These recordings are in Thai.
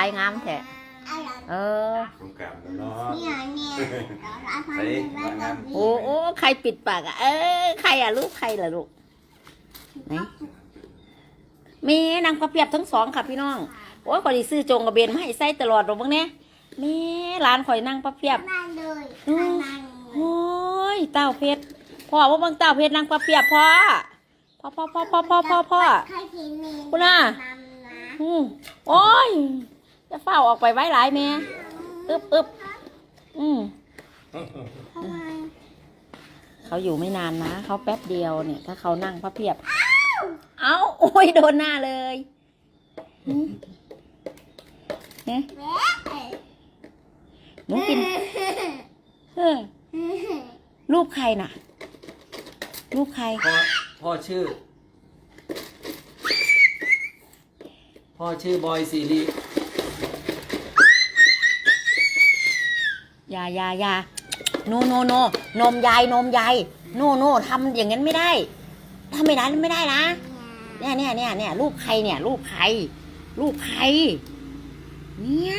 ายงามแท้เออสงกรารแล้วเนาะเนี่ยเนี่ยเราพันใส่ธุ์แบบงามโอ้โอ้ใครปิดปากอะเออใครอะลูกใครล่ะลูกไหนมีนางประเปียบทั้งสองค่ะพี่น้องโอ้ยข่อยสิซื้อจงกระเบนมาให้ใส่ตลอดหรอกบ้างเนี่ยมีร้านข่อยนางประเปียบนั่นเลยอืมนั่นโอ้ยเต้าเพชรพ่อว่าเบางเต้าเพชรนางประเปียบพ่อพ่อพ่อพ่อพ่อพ่อพ่อพ่อใครกินนี่คุณน่ะนำนะอืมโอ้ย จะเฝ้าออกไปไว้หลายแม่อึบอึบอืมทำไมเขาอยู่ไม่นานนะเขาแป๊บเดียวเนี่ย ถ้าเขานั่งพระเพียบ เอ้าโอ้ยโดนหน้าเลยหืมเนี่ยแม่หนูกินเฮ้ยรูปใครน่ะ รูปใคร พ่อพ่อชื่อ พ่อชื่อบอยซีรีอ ยาอยาอยาโนโนโนนมยายนมยายโนโนทำอย่างนั้นไม่ได้ทำไม่ได้ไม่ได้นะเนี่ยเนี่ยเนี่ยเนี่ยรูปใครเนี่ยรูปใครรูปใคร เนี่ย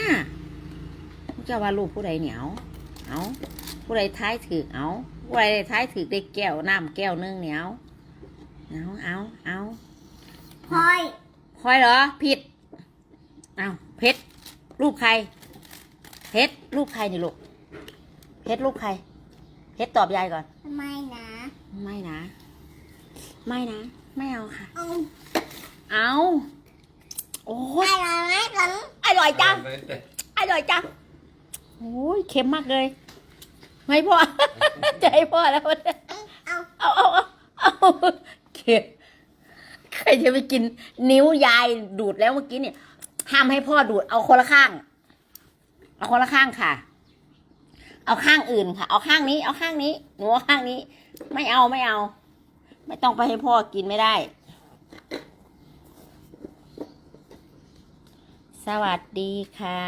เจะว่ารูปผู้ใดเหนียวเอาผู้ใดท้ายถือเอาผู้ใดท้ายถือได้แก้วน้ำแก้วนึงเหนียวเอาเอาเอาพลอยพลอยเหรอผิดเอาเพชร รูปใครเพชรรูปใครนี่ลูกเพชรรูปใครเพชรตอบยายก่อนทำไมนะ ไม่นะ ไม่นะ ไม่เอาค่ะ เอาเอาโอ้ยอะไรไหมกันอร่อยจังอร่อยจังโอ้ยเค็มมากเลย ไม่พอใจพ่อแล้วเอาเอาเอาเอาเอาเค็มใครจะไปกินนิ้วยายดูดแล้วเมื่อกี้เนี่ย ห้ามให้พ่อดูด เอาคนละข้าง เอาคนละข้างค่ะ เอาข้างอื่นค่ะ เอาข้างนี้ เอาข้างนี้หนูเอาข้างนี้ ไม่เอาไม่เอา ไม่ต้องไปให้พ่อกินไม่ได้ สวัสดีค่ะ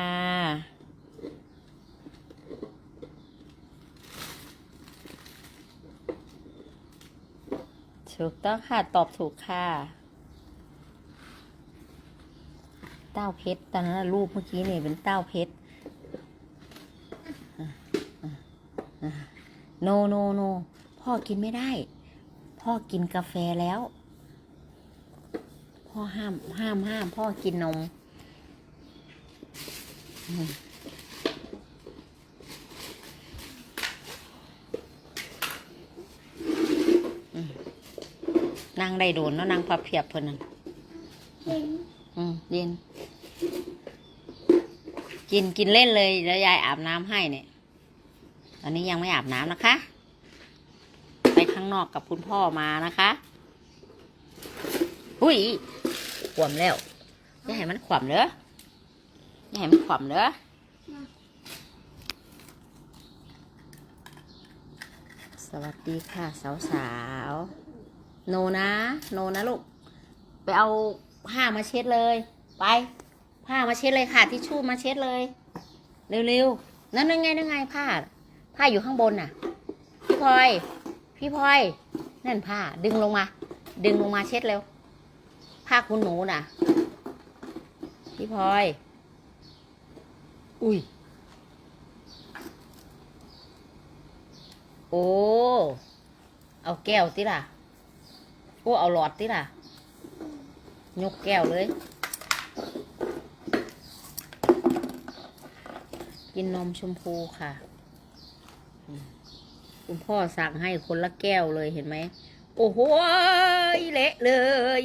ถูกต้องค่ะ ตอบถูกค่ะ เต้าเพชรตอนนั้นรูปเมื่อกี้เนี่ยเป็นเต้าเพชรโนโนโนพ่อกินไม่ได้ พ่อกินกาแฟแล้ว พ่อห้ามห้ามห้าม พ่อกินนมนั่งได้โดนแล้วนั่งพับเพียบเพิ่นนั่น อืมเย็น กินกินเล่นเลยแล้วยายอาบน้ำให้เนี่ย ตอนนี้ยังไม่อาบน้ำนะคะ ไปข้างนอกกับคุณพ่อมานะคะหุยขวมแล้วอย่าให้มันขวมเด้ออย่าให้มันขวมเด้อสวัสดีค่ะสาวสาวๆ โนนะ โนนะลูก ไปเอา ผ้ามาเช็ดเลย ไป ผ้ามาเช็ดเลยค่ะทิชชู่มาเช็ดเลย เร็วๆนั่นยังไงนั่นไงผ้า ผ้าอยู่ข้างบนน่ะ พี่พลอย พี่พลอยนั่นผ้า ดึงลงมา ดึงลงมาเช็ดเร็ว ผ้าคุณหนูน่ะ พี่พลอย อุ้ยโอ้ เอาแก้วติล่ะ โอ้ เอาหลอดติล่ะ ยกแก้วเลย กินนมชมพูค่ะอืมคุณพ่อสั่งให้คนละแก้วเลยเห็นไหม โอ้โหยเละเลย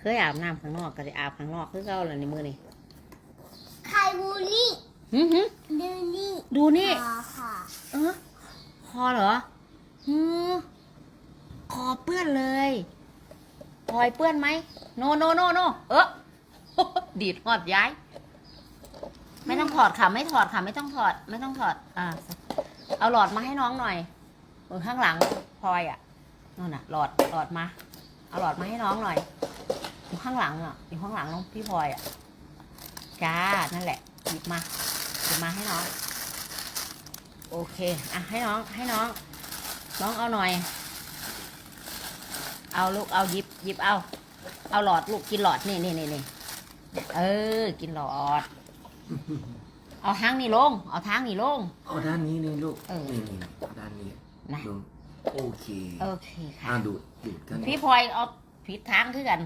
เคยอาบน้ำข้างนอกก็จะอาบข้างนอกคือเก่าแหละในมือนี่ไข่บูลลี่หึหึดูนี่ ดูนี่อ๋อค่ะ เออคอเหรอฮือค อเปื้อนเลยพลอยเปื้อนไหมโนโนโนโนเออดีดหอดย้าย ไม่ต้องถอดค่ะ ไม่ถอดค่ะ ไม่ต้องถอด ไม่ต้องถอด อ่า เอาหลอดมาให้น้องหน่อยเออข้างหลังพลอยอะนู่นน่ะ หลอดหลอดมา เอาหลอดมาให้น้องหน่อยอยู่ข้างหลังอะอยู่ข้างหลังน้องพี่พลอยอะจ้านั่นแหละหยิบมาหยิบมาให้น้อง โอเค อะให้น้องให้น้องน้องเอาหน่อย เอาลูกเอาหยิบหยิบเอา เอาหลอดลูกกินหลอดนี่นี่นี่นี่เออ กินหลอด เอาทางนี่ลง เอาทางนี่ลง เอาด้านนี้นี่ลูกเออนี่นี่ด้านนี้นะดูโอเคโอเคค่ะ อ่าดูดดูดกันพี่พลอยเอาผิดทางคือกัน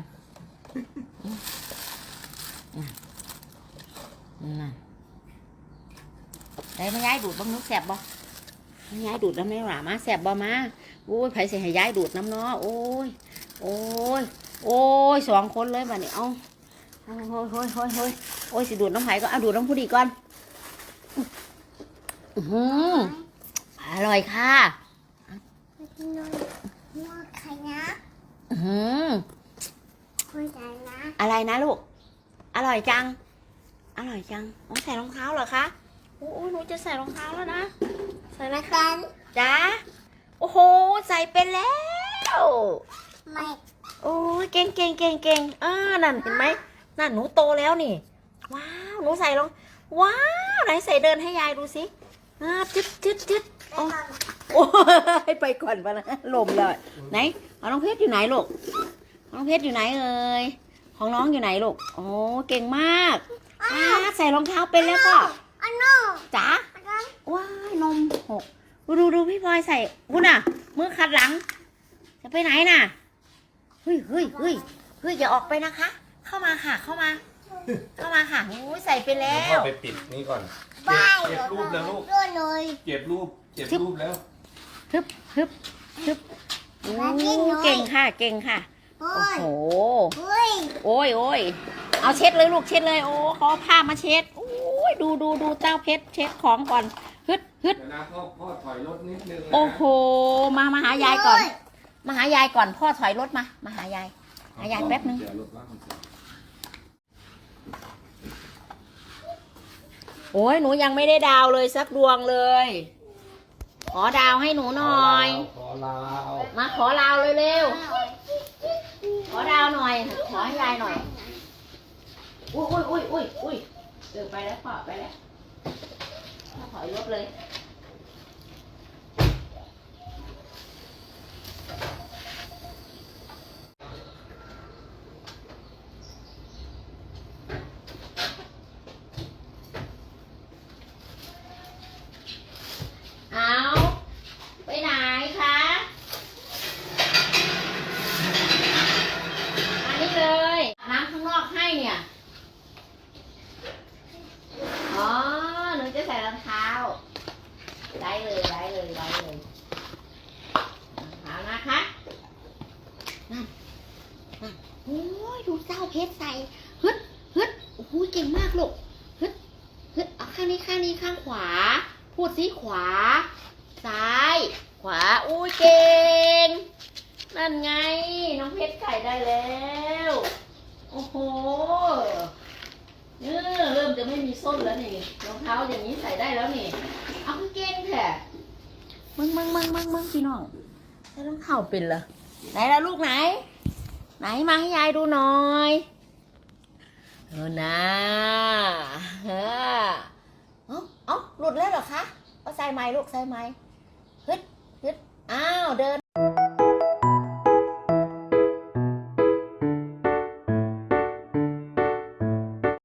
น่ะได้มาย้ายดูดบ้างนุกแสบบ่มาย้ายดูดแล้วไม่หว่ามาแสบบ่มาโอ้ยไผสิให้ย้ายดูดน้ำเนาะโอ้ย โอ้ย โอ้ยสองคนเลยบัดนี้เอาโอ้ยโอ้ยโอ้ยโอ้ยโอ้ยโอ้ยสิดูดน้ำไผ่ก็เอาดูดน้ำผู้ดีก่อนอื้อหืออร่อยค่ะไปกินนมหัวไข่นะอื้อหือคุยกันนะ อะไรนะลูก อร่อยจัง อร่อยจังอ๋อใส่รองเท้าเหรอคะโอ้ยหนูจะใส่รองเท้าแล้วนะ ใส่ไหมคะกันจ้า โอ้โห ใส่เป็นแล้ว ไม่โอ้ยเก่งเก่งเก่งเก่งอ่านั่นเห็นไหมนั่นหนูโตแล้วนี่ ว้าวหนูใส่รองว้าวไหนใส่เดินให้ยายดูสิอ่าจึ๊ดจึ๊ดจึ๊ดไปก่อนโอ้ยไปก่อนปะนะลมเลยไหนเอาน้องเพชรอยู่ไหนลูกน้องเพชรอยู่ไหนเอ่ยของน้องอยู่ไหนลูกโอ้เก่งมากอ่าใส่รองเท้าเป็นแล้วก็อันนู้นจ๋าอันนั้นว้ายนมหก ดูดูดูพี่พลอยใส่คุณน่ะ มือขัดหลัง จะไปไหนน่ะ เฮ้ยเฮ้ยเฮ้ยเฮ้ยอย่าออกไปนะคะ เข้ามาค่ะ เข้ามา เข้ามาค่ะโอ้ยใส่ไปแล้พ่อว ไปปิดนี่ก่อนบายเก็บรูปแล้วลูก ด้วยเลยเก็บรูป เก็บรูปแล้ว ฮึบฮึบฮึบโอ้เก่งค่ะ เก่งค่ะ โอ้โอ้ยโห เฮ้ยโอ้ยโอ้ยเอาเช็ดเลยลูกเช็ดเลย โอ้ขอผ้ามาเช็ด โอ้ยดูดูดูเจ้าเพชรเช็ดของก่อน ฮึดฮึดเดี๋ยวนะพ่อพ่อถอยรถนิดนึงนะโอ้โห มามาหายายก่อน มาหายายก่อนพ่อถอยรถมา มาหายาย หายายแป๊บนึง เดี๋ยวรถว่างก่อนโอ้ยหนูยังไม่ได้ดาวเลยสักดวงเลย ขอดาวให้หนูหน่อย ขอลาวมาขอดาวเร็วๆขอดาวหน่อย ขอให้ยายหน่อย อุ้ยอุ้ยอุ้ยอุ้ยอุ้ยเออไปแล้วพ่อไปแล้ว พ่อถอยรถเลย เอาไปไหนคะอันนี้เลย น้ำข้างนอกให้เนี่ย อ๋อ หนูจะใส่รองเท้า ได้เลยได้เลยได้เลยรองเท้านะคะ นั่นนั่นโอ้ยดูเจ้าเพชรใส่ฮึดฮึดโอ้โหเก่งมากลูกฮึดฮึดเอาข้างนี้ข้างนี้ข้างขวา พูดสิขวา ซ้าย ขวาอุ้ยเก่ง นั่นไง น้องเพชรไก่ได้แล้ว โอ้โหเออเริ่มจะไม่มีส้นแล้วนี่รองเท้าอย่างนี้ใส่ได้แล้วนี่ เอาเก่งแท้มึงมึงมึงมึงมึงพี่น้องใส่รองเท้าเป็นเหรอ ไหนล่ะลูกไหน ไหนมาให้ยายดูหน่อยเออนะเออเอ้าเอ้าหลุดแล้วเหรอคะเอาใส่ไม้ลูกใส่ไม้ฮึดฮึดอ้าวเดิน